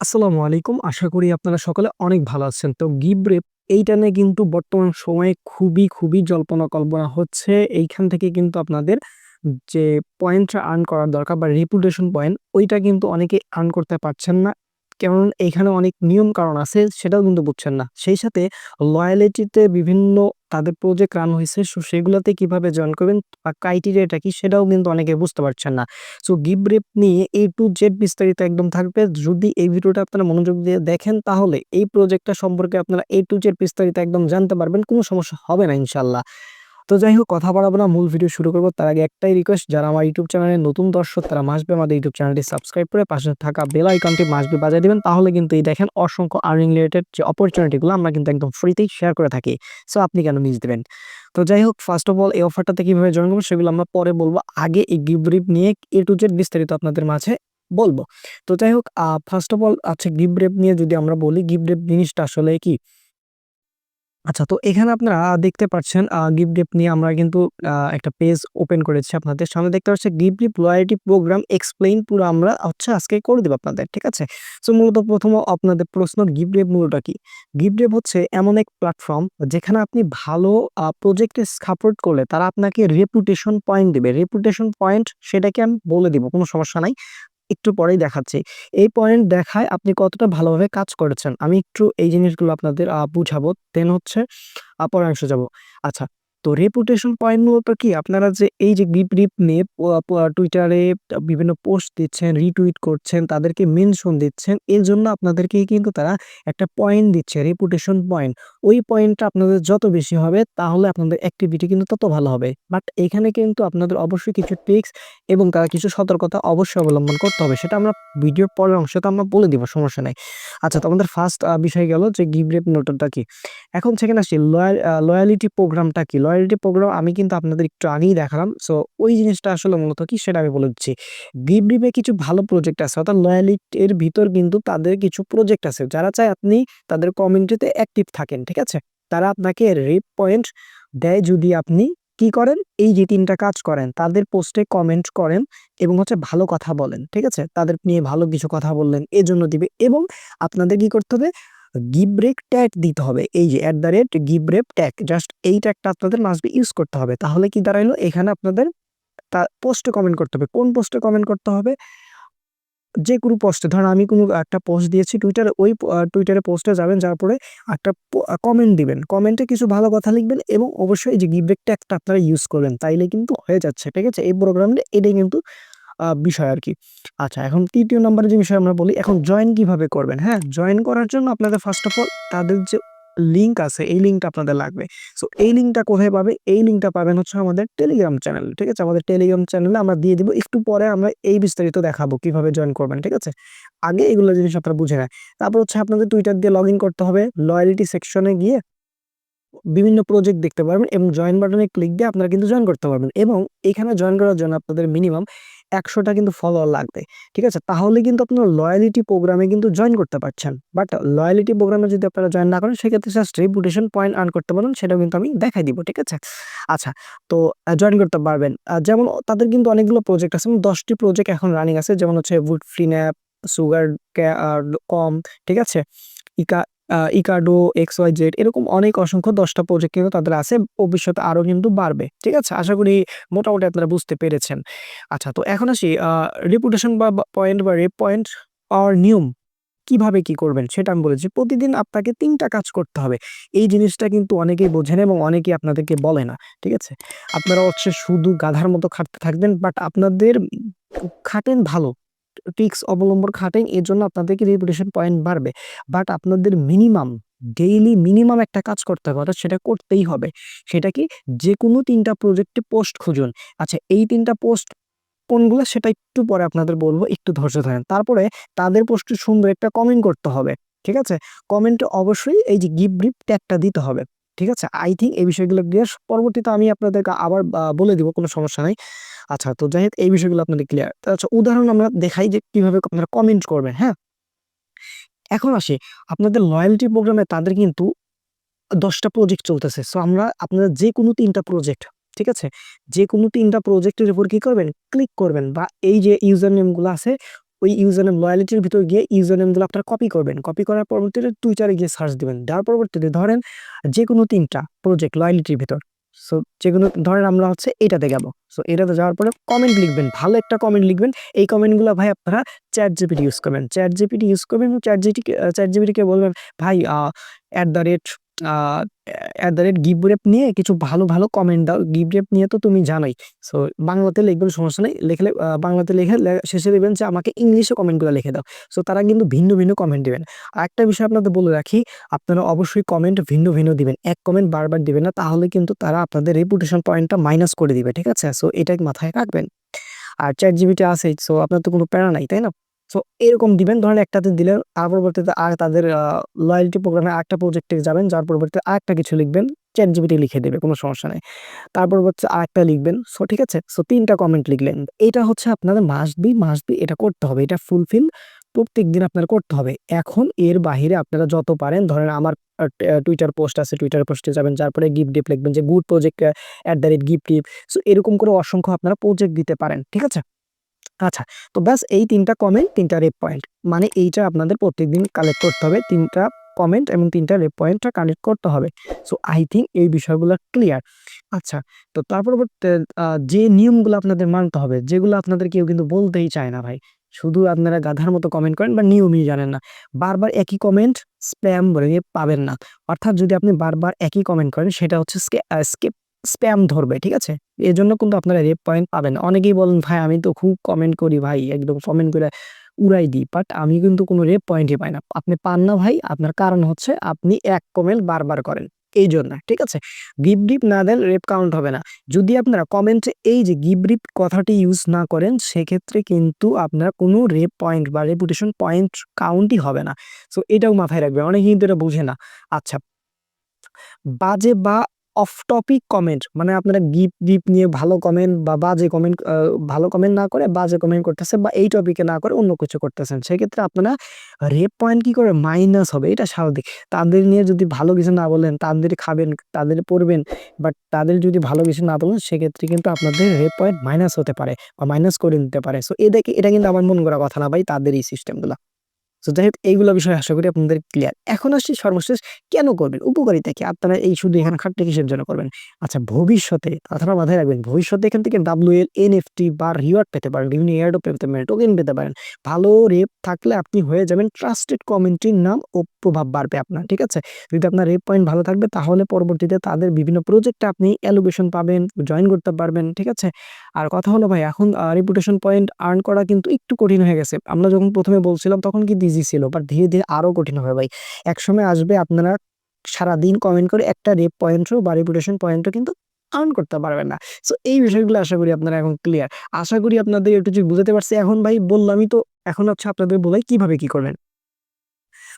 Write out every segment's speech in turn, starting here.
আসসালামু আলাইকুম। আশা করি আপনারা সকলে অনেক ভালো আছেন। তো গিব্রেপ এইটা নিয়ে কিন্তু বর্তমান সময়ে খুবই, খুবই জল্পনা-কল্পনা হচ্ছে। এইখান থেকে কিন্তু আপনাদের যে পয়েন্টটা আর্ন করার দরকার বা রেপুটেশন পয়েন্ট ওইটা কিন্তু অনেকে আর্ন করতে পারছেন না। কেমন এখানে অনেক নিয়ম কারণ আছে সেটাও কিন্তু বুঝছেন না। সেই সাথে লয়ালিটিতে বিভিন্ন তাদের প্রজেক্ট রান হয়েছে, সো সেগুলাতে কীভাবে জয়েন করবেন বা ক্রাইটেরিয়াটা কি সেটাও কিন্তু অনেকে বুঝতে পারছেন না। সো গিভ রেপ নিয়ে A টু জেড বিস্তারিত একদম থাকবে। যদি এই ভিডিওটা আপনারা মনোযোগ দিয়ে দেখেন, তাহলে এই প্রজেক্টটা সম্পর্কে আপনারা A টু Z বিস্তারিত একদম জানতে পারবেন। কোনো সমস্যা হবে না ইনশাআল্লাহ। তো যাই হোক কথা বাড়াবো না, মূল ভিডিও শুরু করব। তার আগে একটাই রিকোয়েস্ট যারা আমার ইউটিউব চ্যানেলের নতুন দর্শক, তারা মাসবে আমাদের ইউটিউব চ্যানেলটি সাবস্ক্রাইব করে পাশে থাকা বেল আইকনটি মাস্ট বি বাজিয়ে দিবেন। তাহলে কিন্তু এই দেখেন অসংখ্য আর্নিং রিলেটেড যে অপরচুনিটিগুলো আমরা কিন্তু একদম ফ্রিতেই শেয়ার করে থাকি। সো আপনি কেন মিস দেবেন তো যাই হোক ফার্স্ট অফ অল এই অফারটাতে কীভাবে জয়েন করবেন সেগুলো আমরা পরে বলব আগে এই গিভরেপ নিয়ে এ টু জেড বিস্তারিত আপনাদের মাঝে বলব তো যাই হোক ফার্স্ট অফ অল আচ্ছা গিভরেপ নিয়ে যদি আমরা বলি গিভরেপ জিনিসটা আসলে কি? আচ্ছা তো এখানে আপনারা দেখতে পাচ্ছেন, আ গিভরেপ নিয়ে আমরা কিন্তু একটা পেজ ওপেন করেছি আপনাদের সামনে দেখতে পাচ্ছি পাচ্ছেন গিভরেপ লয়াল্টি প্রোগ্রাম এক্সপ্লেইন পুরো আমরা হচ্ছে আজকে করে দিব আপনাদের। ঠিক আছে? সো মূলত প্রথম আপনাদের প্রশ্ন গিভরেপ মূলটা কি? গিভরেপ হচ্ছে এমন এক প্ল্যাটফর্ম যেখানে আপনি ভালো প্রজেক্টে সাপোর্ট করলে তারা আপনাকে রেপুটেশন পয়েন্ট দেবে রেপুটেশন পয়েন্ট সেটাকে আমি বলে দিব। কোনো সমস্যা নাই। একটু পরেই দেখাচ্ছি। এই পয়েন্ট দেখায় আপনি কতটা ভালোভাবে কাজ করেছেন। আমি একটু এই জিনিসগুলো আপনাদের বুঝাবো। দেন হচ্ছে পরাংশ যাব। আচ্ছা তো রেপুটেশন পয়েন্ট মূলত কি? আপনারা যে এই যে গিভরেপ নিয়ে প প টুইটারে বিভিন্ন পোস্ট দিচ্ছেন, রিটুইট করছেন, তাদেরকে মেনশন দিচ্ছেন। এর জন্য আপনাদেরকে কিন্তু তারা একটা পয়েন্ট দিচ্ছে রেপুটেশন পয়েন্ট। ওই পয়েন্টটা আপনাদের যত বেশি হবে তাহলে আপনাদের অ্যাক্টিভিটি কিন্তু তত ভালো হবে। বাট এখানে কিন্তু আপনাদের অবশ্যই কিছু ট্রিক্স এবং তারা কিছু সতর্কতা অবশ্যই অবলম্বন করতে হবে। সেটা আমরা ভিডিওর পরের অংশে তো আমরা বলে দিব সমস্যা নাই। আচ্ছা তো আমাদের ফার্স্ট বিষয় গেল যে গিপ রেপ নোটটা কি? এখন সেখানে আসি লয়ালিটি প্রোগ্রামটা কি? লয়ালিটি প্রোগ্রাম আমি কিন্তু আপনাদের একটু আগেই দেখালাম। সো ওই জিনিসটা আসলে মূলত কি সেটা আমি বলে দিচ্ছি। গিভরেপে কিছু ভালো প্রজেক্ট আছে, অর্থাৎ লয়ালিটির ভিতর কিন্তু তাদের কিছু প্রজেক্ট আছে। যারা চায় আপনি তাদের কমিউনিটিতে অ্যাক্টিভ থাকেন। ঠিক আছে? তারা আপনাকে রেপ পয়েন্ট দেয় যদি আপনি কি করেন? এই যে তিনটা কাজ করেন। তাদের পোস্টে কমেন্ট করেন এবং হচ্ছে ভালো কথা বলেন। ঠিক আছে? তাদের নিয়ে ভালো কিছু কথা বললেন, এজন্য দিবে এবং আপনাদের কি করতে হবে? গিভরেপ ট্যাগ দিতে হবে। এই যে @গিভরেপ ট্যাগ জাস্ট এই ট্যাগটা আপনাদের মাস্ট বি ইউজ করতে হবে। তাহলে কি দাঁড়াইলো? এখানে আপনাদের তা পোস্টে কমেন্ট করতে হবে। কোন পোস্টে কমেন্ট করতে হবে? যে কোনো পোস্টে ধরেন আমি কোনো একটা পোস্ট দিয়েছি টুইটারে ওই টুইটারে পোস্টে যাবেন যার পরে একটা কমেন্ট দিবেন। কমেন্টে কিছু ভালো কথা লিখবেন এবং অবশ্যই যে গিভরেপ ট্যাগটা আপনারা ইউজ করবেন। তাইলে কিন্তু হয়ে যাচ্ছে। ঠিক আছে? এই প্রোগ্রামটা এটাই কিন্তু আ আর কি আচ্ছা এখন ৩য় নাম্বারে যে বিষয় আমরা বলি, এখন জয়েন কীভাবে করবেন? হ্যাঁ? জয়েন করার জন্য আপনাদের ফার্স্ট অফ অল তাদের যে লিঙ্ক আছে, এই লিঙ্কটা আপনাদের লাগবে। সো এই লিঙ্কটা কোথায় পাবে? এই লিঙ্কটা পাবেন হচ্ছে আমাদের টেলিগ্রাম চ্যানেল। ঠিক আছে? আমাদের টেলিগ্রাম চ্যানেলে আমরা দিয়ে দিব। একটু পরে আমরা এই বিস্তারিত দেখাবো কীভাবে জয়েন করবেন। ঠিক আছে? আগে এগুলো জিনিস আপনারা বুঝে নেয় তারপর হচ্ছে আপনাদের টুইটার দিয়ে লগইন করতে হবে। লয়ালিটি সেকশনে গিয়ে বিভিন্ন প্রজেক্ট দেখতে পারবেন এবং জয়েন বাটনে ক্লিক দিয়ে আপনারা কিন্তু জয়েন করতে পারবেন এবং এখানে জয়েন করার জন্য আপনাদের মিনিমাম একশোটা কিন্তু ফলোয়ার লাগবে। ঠিক আছে? তাহলে কিন্তু আপনারা লয়ালিটি প্রোগ্রামে কিন্তু জয়েন করতে পারছেন। বাট লয়ালিটি প্রোগ্রামে যদি আপনারা জয়েন না করেন সেক্ষেত্রে জাস্ট রেপুটেশন পয়েন্ট আর্ন করতে পারেন সেটাও কিন্তু আমি দেখাই দিব। ঠিক আছে? আচ্ছা তো জয়েন করতে পারবেন। যেমন তাদের কিন্তু অনেকগুলো প্রজেক্ট আছে। দশটি প্রজেক্ট এখন রানিং আছে। যেমন হচ্ছে উড ফ্রিন্যাপ, সুগার ক্যা আ কম। ঠিক আছে? ইকা আ ইকাডো, এক্স-ওয়াই-জেড এরকম অনেক অসংখ্য ১০ টা প্রজেক্ট কিন্তু তাদের আছে। ভবিষ্যতে আরও কিন্তু বাড়বে। ঠিক আছে? আশা করি মোটামুটি আপনারা বুঝতে পেরেছেন। আচ্ছা তো এখন আসি রেপুটেশন বা পয়েন্ট বা রেপ পয়েন্ট পাওয়ার নিয়ম কীভাবে কি করবেন সেটা আমি বলেছি। প্রতিদিন আপনাকে তিনটা কাজ করতে হবে। এই জিনিসটা কিন্তু অনেকেই বোঝে না এবং অনেকেই আপনাদেরকে বলে না। ঠিক আছে? আপনারা হচ্ছে শুধু গাধার মতো খাটতে থাকবেন বাট আপনাদের খাটেন ভালো। ট্রিক্স অবলম্বন খাটেন এজন্য আপনাদেরকে রেপুটেশন পয়েন্ট বাড়বে। বাট আপনাদের মিনিমাম, ডেইলি মিনিমাম একটা কাজ করতে হবে, অর্থাৎ সেটা করতেই হবে। সেটা কি? যে কোনো তিনটা প্রজেক্টে পোস্ট খুঁজুন। আচ্ছা এই ৩ টা পোস্ট কোনগুলা সেটা একটু পরে আপনাদের বলব, একটু ধৈর্য ধরেন। তারপরে তাদের পোস্টে সুন্দর একটা কমেন্ট করতে হবে। ঠিক আছে? কমেন্টে অবশ্যই এই যে গিভরেপ ট্যাগটা দিতে হবে। ঠিক আছে? আই থিংক এই বিষয়গুলো ক্লিয়ার। পরবর্তীতে আমি আপনাদেরকে আবার বলে দিব, কোনো সমস্যা নাই। আচ্ছা তো যাই হোক, এই বিষয়গুলো আপনাদের ক্লিয়ার। আচ্ছা উদাহরণ আমরা দেখাই যে কীভাবে আপনারা কমেন্ট করবেন। হ্যাঁ? এখন আসি, আপনাদের লয়ালিটি প্রোগ্রামে তাদের কিন্তু দশটা প্রজেক্ট চলতেছে। সো আমরা আপনারা যেকোনো ৩ টা প্রজেক্ট ঠিক আছে? যেকোনো ৩ টা প্রজেক্টের উপর কি করবেন? ক্লিক করবেন বা এই যে ইউজার নেমগুলো আছে ওই ইউজার নেম লয়ালিটির ভিতর গিয়ে ইউজার নেমগুলো আপনারা কপি করবেন। কপি করার পরবর্তীতে টুইটারে গিয়ে সার্চ দিবেন। দেওয়ার পরবর্তীতে ধরেন যে কোনো তিনটা প্রজেক্ট লয়ালিটির ভিতর। সো যেগুলো ধরেন আমরা হচ্ছে এটাতে গেব সো এটাতে যাওয়ার পরে কমেন্ট লিখবেন। ভালো একটা কমেন্ট লিখবেন। এই কমেন্টগুলো ভাই আপনারা চ্যাট জিপিটি ইউজ করবেন। চ্যাট জিপিটি ইউজ করবেন। চ্যাট জিটি চ্যাট জিপিটিকে বলবেন, ভাই at the rate at the rate give rep নিয়ে কিছু ভালো ভালো কমেন্ট দাও। গিভ রেপ নিয়ে তো তুমি জানোই। সো বাংলাতে লিখবেন সমস্যা নেই। লিখলে বাংলাতে লিখে শেষে দেবেন যে আমাকে ইংলিশে কমেন্টগুলো লিখে দাও। সো তারা কিন্তু ভিন্ন ভিন্ন কমেন্ট দিবেন। আর একটা বিষয় আপনাদের বলে রাখি, আপনারা অবশ্যই কমেন্ট ভিন্ন ভিন্ন দিবেন। এক কমেন্ট বারবার দিবেন না, তাহলে কিন্তু তারা আপনাদের রেপুটেশন পয়েন্টটা মাইনাস করে দিবে, ঠিক আছে? সো এটা মাথায় রাখবেন। আর চ্যাট জিবিটি আছে সো আপনার তো কোনো প্যারা নাই, তাই না? সো এরকম দিবেন। ধরেন একটাতে দিলেন, আর পরবর্তীতে আর তাদের লয়্যালিটি প্রোগ্রামে আরেকটা প্রজেক্টে যাবেন, যার পরবর্তীতে আরেকটা কিছু লিখবেন। চ্যাট জিবিটি লিখে দেবে, কোনো সমস্যা নেই। তার পরবর্তী আরেকটা লিখবেন। সো ঠিক আছে? সো তিনটা কমেন্ট লিখলেন। এটা হচ্ছে আপনাদের মাস্ট বি মাস্ট বি এটা করতে হবে। এটা ফুলফিল প্রত্যেক দিন আপনার করতে হবে। এখন এর বাহিরে আপনারা যত পারেন, ধরেন আমার টুইটার পোস্ট আছে টুইটার পোস্টে যাবেন তারপরে গিফট ডিপ লিখবেন যে good project at the rate gift deep so এরকম করে অসংখ্য আপনারা প্রজেক্ট দিতে পারেন। ঠিক আছে? আচ্ছা তো ব্যাস এই তিনটা কমেন্ট তিনটা রেপ পয়েন্ট মানে এইটা আপনাদের প্রত্যেকদিন কালেক্ট করতে হবে, তিনটা কমেন্ট এবং তিনটা রেপ পয়েন্টটা কালেক্ট করতে হবে। সো আই থিঙ্ক এই বিষয়গুলো ক্লিয়ার আচ্ছা তো তারপর যে নিয়মগুলো আপনাদের মানতে হবে, যেগুলো আপনাদের কেউ কিন্তু বলতেই চায় না ভাই। শুধু আপনারা গাধার মতো কমেন্ট করেন বা নিয়মই জানেন না। বারবার একই কমেন্ট স্প্যাম বলে পাবেন না। অর্থাৎ যদি আপনি বারবার একই কমেন্ট করেন, সেটা হচ্ছে স্প্যাম ধরবে, ঠিক আছে? এর জন্য কিন্তু আপনারা রেপ পয়েন্ট পাবেন। অনেকেই বলেন, ভাই, আমি তো খুব কমেন্ট করি ভাই, একদম কমেন্ট করে উড়াই দিই। বাট আমি কিন্তু কোনো রেপ পয়েন্টই পাই না। আপনি পান না ভাই, আপনার কারণ হচ্ছে আপনি এক কমেন্ট বারবার করেন। এই জন্য, ঠিক আছে? গিভ ডিপ না দেন রেপ কাউন্ট হবে না। যদি আপনারা কমেন্টে এই যে গিভ ডিপ কথাটি ইউজ না করেন, সেক্ষেত্রে কিন্তু আপনার কোনো রেপ পয়েন্ট বা রেপুটেশন পয়েন্ট কাউন্টই হবে না। সো এটাও মাথায় রাখবে অনেকে কিন্তু এটা বুঝে না। আচ্ছা। বাজে বা অফ টপিক কমেন্ট মানে আপনারা গিফট গিফট নিয়ে ভালো কমেন্ট বা বাজে কমেন্ট ভালো কমেন্ট না করে বাজে কমেন্ট করতেছে বা এই টপিকে না করে অন্য কিছু করতেছেন। সেক্ষেত্রে আপনারা রেপ পয়েন্ট কি করে? মাইনাস হবে, এটা স্বাভাবিক। তাদের নিয়ে যদি ভালো কিছু না বলেন, তাদের খাবেন, তাদের পড়বেন বাট তাদের যদি ভালো কিছু না বলেন, সেক্ষেত্রে কিন্তু আপনাদের রেপ পয়েন্ট মাইনাস হতে পারে বা মাইনাস করে নিতে পারে। সো এটা কিন্তু আমার মন করা কথা না ভাই, তাদের এই সিস্টেমগুলো সো যাই হোক, এইগুলো বিষয় আশা করি আপনাদের ক্লিয়ার এখন আসছি সর্বশেষ, কেন করবেন? উপকারিতা কি? আপনারা এই শুধু এখানে খাটটা কিসের জন্য করবেন? আচ্ছা ভবিষ্যতে কথাটা মাথায় রাখবেন, ভবিষ্যতে এখান থেকে ডাব্লিউ এল এন এনএফটি বা রিওয়ার্ড পেতে পারেন, বিভিন্ন এয়ারডো পেতে পারেন টোকেন পেতে পারেন। ভালো রেপ থাকলে আপনি হয়ে যাবেন ট্রাস্টেড কমিউনিটির নাম ও প্রভাব বাড়বে আপনার, ঠিক আছে? যদি আপনার রেপ পয়েন্ট ভালো থাকবে, তাহলে পরবর্তীতে তাদের বিভিন্ন প্রজেক্টে আপনি অ্যালোকেশন পাবেন জয়েন করতে পারবেন, ঠিক আছে? আর কথা হলো ভাই, এখন রেপুটেশন পয়েন্ট আর্ন করা কিন্তু একটু কঠিন হয়ে গেছে। আমরা যখন প্রথমে বলছিলাম, তখন কিন্তু ইজি ছিল বাট ধীরে ধীরে আরও কঠিন হবে ভাই। এক সময় আসবে আপনারা সারাদিন কমেন্ট করে একটা রেপ পয়েন্টও বা রেপুটেশন পয়েন্টও কিন্তু আর্ন করতে পারবেন না। সো এই বিষয়গুলো আশা করি আপনারা এখন ক্লিয়ার আশা করি আপনাদের একটু বুঝতে পারছি, এখন ভাই বললামই তো, এখন হচ্ছে আপনাদের বলাই কীভাবে কি করবেন?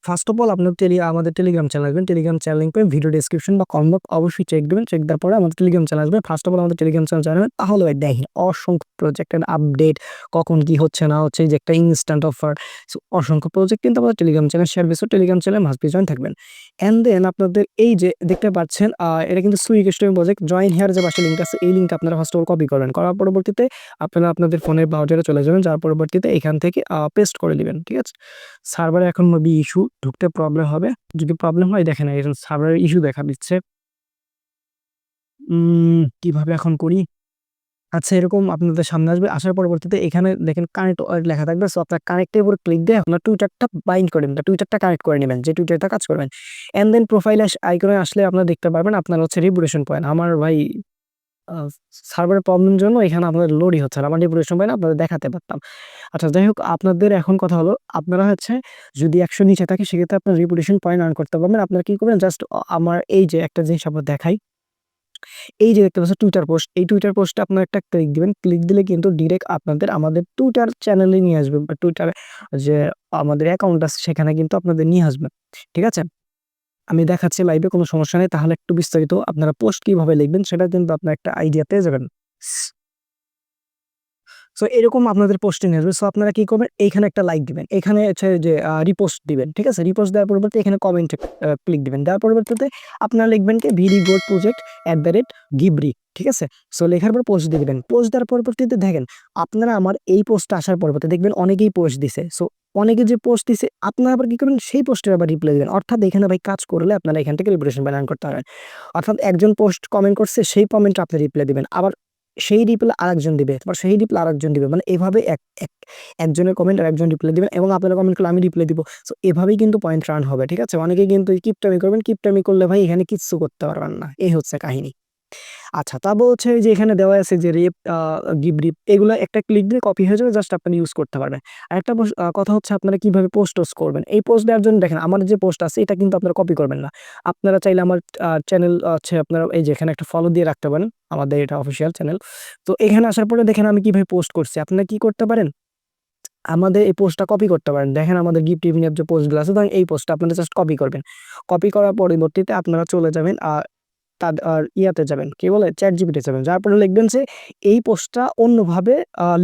ফার্স্ট অফ অল আপনার টেলি আমাদের টেলিগ্রাম চ্যানেল আসবেন। টেলিগ্রাম চ্যানেল লিঙ্ক পেয়ে ভিডিও ডিসক্রিপশন বা কমবক অবশ্যই চেক দেবেন। চেক দেওয়ার পরে আমাদের টেলিগ্রাম চ্যানেল আসবে। ফার্স্ট অফ অল আমাদের টেলিগ্রাম চ্যানেল জানাবেন তাহলে ভাই দেখেন, অসংখ্য প্রজেক্টের আপডেট কখন কি হচ্ছে না হচ্ছে, যে একটা ইনস্ট্যান্ট অফার সো অসংখ্য প্রজেক্ট কিন্তু আমাদের Telegram channel share বেসো telegram channel must be join থাকবেন। অ্যান্ড দেন আপনাদের এই যে দেখতে পাচ্ছেন এটা কিন্তু সুইক স্টোরি প্রজেক্ট জয়েন হেয়ার যে পাশে লিঙ্ক আছে, এই লিঙ্ক আপনারা ফার্স্ট অফ অল কপি করবেন। করার পরবর্তীতে আপনারা আপনাদের ফোনের ব্রাউজারে চলে যাবেন। যার পরবর্তীতে এখান থেকে পেস্ট করে দিবেন ঠিক আছে? সার্ভারে এখন মেবি ইস্যু ঢুকতে প্রবলেম হবে। যদি প্রবলেম হয়, দেখেন এখন সার্ভারের ইস্যু দেখা দিচ্ছে। কীভাবে এখন করি? আচ্ছা এরকম আপনাদের সামনে আসবে। আসার পরবর্তীতে এখানে দেখেন কানেক্ট লেখা থাকবে। সো আপনার কানেক্টের উপর ক্লিক দিয়ে আপনার টুইটারটা বাইন্ড করে নেবেন। টুইটারটা কানেক্ট করে নেবেন, যে টুইটারটা কাজ করবেন। এন্ড দেন প্রোফাইল আইকনে আসলে আপনারা দেখতে পারবেন, আপনার হচ্ছে রিপুটেশন পয়েন্ট আমার ভাই সার্ভারের প্রবলেমের জন্য এখানে আপনাদের লোডই হচ্ছে না। আমার রিপুটেশন পয়েন্ট আপনাদের দেখাতে পারতাম। আচ্ছা যাই হোক, আপনাদের এখন কথা হলো, আপনারা হচ্ছে যদি একশো নিচে থাকে, সেক্ষেত্রে আপনার রিপুটেশন পয়েন্ট আর্ন করতে পারবেন। আপনারা কি করবেন? জাস্ট আমার এই যে একটা জিনিস আপনার দেখাই। এই যে দেখতে পাচ্ছেন টুইটার পোস্ট এই টুইটার পোস্টে আপনার একটা ক্লিক দিবেন। ক্লিক দিলে কিন্তু ডিরেক্ট আপনাদের আমাদের টুইটার চ্যানেলে নিয়ে আসবে। বা টুইটার যে আমাদের অ্যাকাউন্ট আছে, সেখানে কিন্তু আপনাদের নিয়ে আসবে। ঠিক আছে? আমি দেখাচ্ছি লাইভে কোনো সমস্যা নেই, তাহলে একটু বিস্তারিত আপনারা পোস্ট কীভাবে লিখবেন সেটা কিন্তু আপনার একটা আইডিয়া পেয়ে যাবেন। সো এরকম আপনাদের পোস্টিং আসবে। সো আপনারা কি করবেন? এইখানে একটা লাইক দিবেন। এখানে হচ্ছে যে রিপোস্ট দিবেন, ঠিক আছে? রিপোস্ট দেওয়ার পরিবর্তে এখানে কমেন্ট ক্লিক দিবেন। দেওয়ার পরিবর্তে আপনারা লিখবেন কি? ভিডি good project at the rate গিবরি ঠিক আছে? সো লেখার পর পোস্ট দিয়ে দিবেন। পোস্ট দেওয়ার পরবর্তীতে দেখেন, আপনারা আমার এই পোস্টটা আসার পরবর্তী দেখবেন অনেকেই পোস্ট দিছে। সো অনেকে যে পোস্ট দিছে, আপনারা আবার কি করবেন? সেই পোস্টের আবার রিপ্লাই দিবেন। অর্থাৎ এখানে ভাই কাজ করলে আপনারা এখান থেকে রিপুটেশন বানান করতে পারবেন। অর্থাৎ একজন পোস্ট কমেন্ট করছে, সেই কমেন্ট আপনি রিপ্লাই দিবেন। আবার সেই রিপ্লাই আরেকজন দিবে, বা সেই রিপ্লাই আরেকজন দিবে। মানে এভাবে এক এক, একজনের কমেন্ট আর একজন রিপ্লাই দিবেন এবং আপনার কমেন্ট করলে আমি রিপ্লাই দিব। সো এভাবেই কিন্তু পয়েন্ট রান হবে, ঠিক আছে? অনেকে কিন্তু কিপটামি করবেন কিপটামি করলে ভাই এখানে কিচ্ছু করতে পারবেন না। এই হচ্ছে কাহিনী। আচ্ছা তারপর হচ্ছে যে এখানে দেওয়া আছে যে রেপ গিভ রিপ এগুলো একটা ক্লিক দিয়ে কপি হয়ে যাবে জাস্ট আপনি ইউজ করতে পারবেন। আর একটা কথা হচ্ছে আপনারা কীভাবে পোস্ট টোস্ট করবেন? এই পোস্ট দেওয়ার জন্য দেখেন, আমার যে পোস্ট আছে, এটা কিন্তু আপনারা কপি করবেন না। আপনারা চাইলে আমার চ্যানেল হচ্ছে আপনারা এই যে এখানে একটা ফলো দিয়ে রাখতে পারেন, আমাদের এটা অফিসিয়াল চ্যানেল তো এখানে আসার পরে দেখেন আমি কীভাবে পোস্ট করছি, আপনারা কি করতে পারেন? আমাদের এই পোস্টটা কপি করতে পারেন। দেখেন আমাদের গিফট ইভিনিং যে পোস্টগুলো আছে তখন এই পোস্টটা আপনারা জাস্ট কপি করবেন। কপি করার পরবর্তীতে আপনারা চলে যাবেন আর তার ইয়াতে যাবেন। কি বলে? চ্যাট জিপিতে যাবেন। যার পরে লিখবেন যে, এই পোস্টটা অন্যভাবে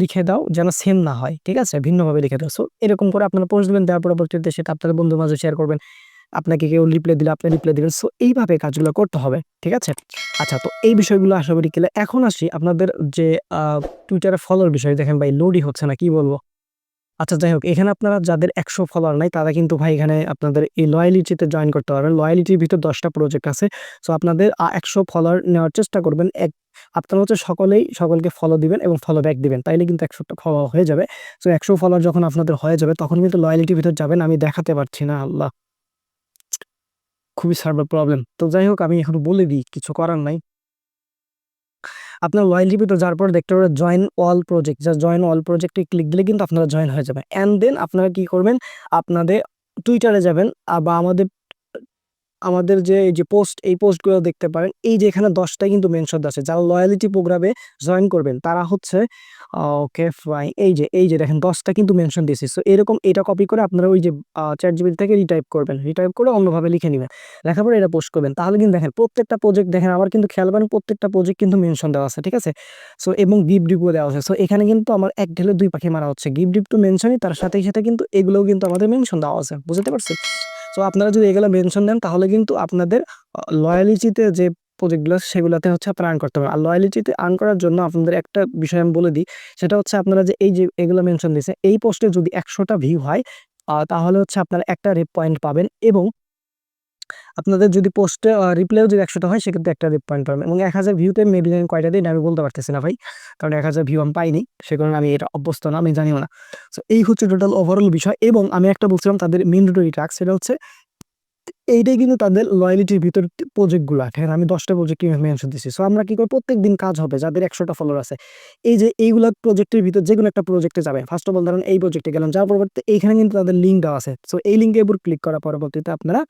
লিখে দাও যেন সেম না হয়। ঠিক আছে? ভিন্নভাবে লিখে দাও। সো, এরকম করে আপনারা পোস্ট দেবেন। দেওয়ার পরবর্তীতে সেটা আপনাদের বন্ধু মাঝে শেয়ার করবেন। আপনাকে কেউ রিপ্লাই দিলে আপনি রিপ্লাই দিবেন। সো, এইভাবে কাজগুলো করতে হবে। ঠিক আছে? আচ্ছা তো এই বিষয়গুলো আশা করি কেলে এখন আসি আপনাদের যে টুইটারে ফলোর বিষয়। দেখেন ভাই, লোডই হচ্ছে না, কি বলব? আচ্ছা যাই হোক, এখানে আপনারা যাদের একশো ফলোয়ার নাই, তারা কিন্তু ভাই এখানে আপনাদের এই লয়ালিটিতে জয়েন করতে পারবেন। লয়ালিটির ভিতর দশটা প্রজেক্ট আছে। সো আপনাদের একশো ফলোয়ার নেওয়ার চেষ্টা করবেন। এক, আপনারা হচ্ছে সকলেই, সকলকে ফলো দিবেন এবং ফলো ব্যাক দিবেন। তাইলে কিন্তু একশোটা ফলো হয়ে যাবে। সো একশো ফলোয়ার যখন আপনাদের হয়ে যাবে, তখন কিন্তু লয়ালিটির ভিতর যাবেন। আমি দেখাতে পারছি না, আল্লাহ। খুবই সার্ভার প্রবলেম তো যাই হোক, আমি এখন বলে দিই, কিছু করার নাই। আপনার লয়ালিটির তো যাওয়ার পর দেখতে পাবেন জয়েন অল প্রজেক্ট যা জয়েন অল প্রজেক্টে ক্লিক দিলে কিন্তু আপনারা জয়েন হয়ে যাবেন। অ্যান্ড দেন আপনারা কি করবেন? আপনাদের টুইটারে যাবেন বা আমাদের আমাদের যে, এই যে পোস্ট এই পোস্টগুলো দেখতে পারেন, এই যে এখানে দশটা কিন্তু মেনশন আছে। যারা লয়ালিটি প্রোগ্রামে জয়েন করবেন, তারা হচ্ছে ওকে ফাইন এই যে এই যে দেখেন দশটা কিন্তু মেনশন দিয়েছি। সো এরকম এটা কপি করে আপনারা ওই যে চ্যাট জিবি থেকে রিটাইপ করবেন। রিটাইপ করে অন্যভাবে লিখে নেবেন। লেখার পরে এটা পোস্ট করবেন। তাহলে কিন্তু দেখেন প্রত্যেকটা প্রজেক্ট দেখেন আমার কিন্তু খেয়াল করেন প্রত্যেকটা প্রজেক্ট কিন্তু মেনশন দেওয়া আছে, ঠিক আছে? সো এবং গিফট ডিপও দেওয়া আছে। সো এখানে কিন্তু আমার এক ঢেলে দুই পাখি মারা হচ্ছে। গিফট ডিপ তো মেনশনই তার সাথে সাথে কিন্তু এগুলোও কিন্তু আমাদের মেনশন দেওয়া আছে। বুঝতে পারছেন? সো আপনারা যদি এগুলো মেনশন দেন, তাহলে কিন্তু আপনাদের লয়ালিটিতে যে প্রজেক্টগুলো সেগুলোতে হচ্ছে আপনারা আর্ন করতে পারেন আর লয়ালিটিতে আর্ন করার জন্য আপনাদের একটা বিষয় আমি বলে দিই, সেটা হচ্ছে আপনারা যে এই যে এগুলো মেনশন দিয়েছে, এই পোস্টে যদি একশোটা ভিউ হয় তাহলে হচ্ছে আপনারা একটা রেপ পয়েন্ট পাবেন এবং আপনাদের যদি পোস্টে রিপ্লাইও যদি একশোটা হয়, সেক্ষেত্রে একটা রেপ পয়েন্ট পাবেন। এবং এক হাজার ভিউতে মেবি আমি কয়টা দিন, আমি বলতে পারতেছি না ভাই, কারণ এক হাজার ভিউ আমি পাইনি, সে কারণে আমি এটা অভ্যস্ত না, আমি জানিও না। সো এই হচ্ছে টোটাল ওভারঅল বিষয়, এবং আমি একটা বলছিলাম তাদের মেন্ডেটরি টাস্ক সেটা হচ্ছে এইটাই কিন্তু তাদের লয়ালিটির ভিতর প্রজেক্টগুলো আছে আমি দশটা প্রজেক্ট মেনশন দিচ্ছি সো আমরা কি করি? প্রত্যেক দিন কাজ হবে, যাদের একশোটা ফলোয়ার আছে। এই যে এইগুলা প্রজেক্টের ভিতর যে কোনো একটা প্রজেক্টে যাবে ফার্স্ট অফ অল ধরেন এই প্রজেক্টে গেলাম যার পরবর্তী এইখানে কিন্তু তাদের লিঙ্ক দেওয়া আছে। সো এই লিঙ্কের উপর ক্লিক করার পরবর্তীতে আপনারা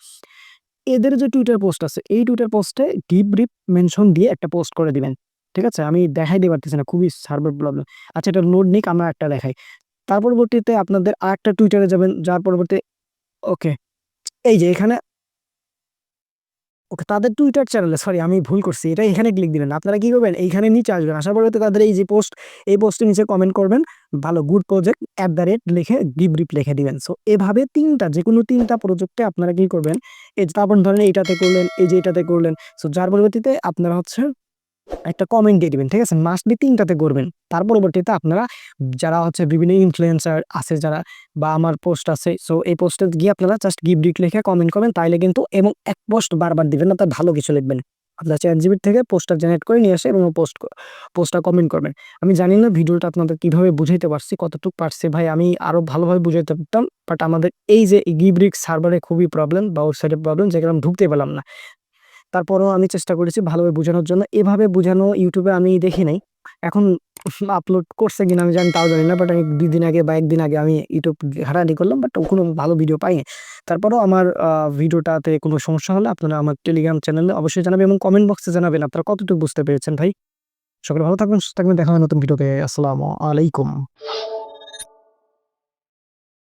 এদের যে টুইটার পোস্ট আছে, এই টুইটার পোস্টে ডিপ রিপ মেনশন দিয়ে একটা পোস্ট করে দিবেন। ঠিক আছে? আমি দেখাই দিতে পারতেছি না, খুবই সার্ভার প্রবলেম আচ্ছা এটা নোট নিক, আমরা একটা দেখাই। তার পরবর্তীতে আপনাদের আর একটা টুইটারে যাবেন, যার পরবর্তী ওকে এই যে এখানে ওকে, তাদের টুইটার চ্যানেলে সরি আমি ভুল করছি এটা এখানে ক্লিক দিবেন। আপনারা কি করবেন? এইখানে নিচে আসবেন। আসার পরে তাদের এই যে পোস্ট এই পোস্টের নিচে কমেন্ট করবেন। ভালো good project at the rate লিখে গিভ রিপ লিখে দিবেন। সো এভাবে তিনটা যে কোনো তিনটা প্রজেক্টে আপনারা কি করবেন? এই তারপর ধরেন এইটাতে করলেন, এই যে এটাতে করলেন। সো যার পরিবর্তীতে আপনারা হচ্ছে একটা কমেন্ট দিয়ে দিবেন, ঠিক আছে? মাস্টলি তিনটাতে করবেন। তার পরবর্তীতে আপনারা যারা হচ্ছে বিভিন্ন ইনফ্লুয়েন্সার আছে যারা বা আমার পোস্ট আছে সো এই পোস্টে গিয়ে আপনারা জাস্ট গিভ ডিট লিখে কমেন্ট করবেন, তাইলে কিন্তু এবং এক পোস্ট বারবার দিবেন না তার ভালো কিছু লিখবেন। আপনার চ্যাট জিবির থেকে পোস্টটা জেনারেট করে নিয়ে আসে এবং পোস্ট পোস্টটা কমেন্ট করবেন। আমি জানি না ভিডিওটা আপনাদের কীভাবে বুঝাইতে পারছি, কতটুকু পারছি, ভাই? আমি আরও ভালোভাবে বুঝাইতে পারতাম বাট আমাদের এই যে গিব্রিক সার্ভারে খুবই প্রবলেম বা ওয়েবসাইটের প্রবলেম যেখানে আমি ঢুকতে পেলাম না। তারপরেও আমি চেষ্টা করেছি ভালোভাবে বোঝানোর জন্য। এভাবে বোঝানো ইউটিউবে আমি দেখি নাই। এখন আপলোড করছে কিনা আমি জানি, তাও জানি না বাট আমি দুই দিন আগে বা একদিন আগে আমি ইউটিউব ঘাটাঘাটি করলাম বাট কোনো ভালো ভিডিও পাইনি। তারপরেও আমার ভিডিওটাতে কোনো সমস্যা হলে আপনারা আমার টেলিগ্রাম চ্যানেলে অবশ্যই জানাবেন এবং কমেন্ট বক্সে জানাবেন, আপনারা কতটুকু বুঝতে পেরেছেন ভাই? সকলে ভালো থাকবেন, সুস্থ থাকবেন, দেখা হয় নতুন ভিডিওতে আসসালামু আলাইকুম।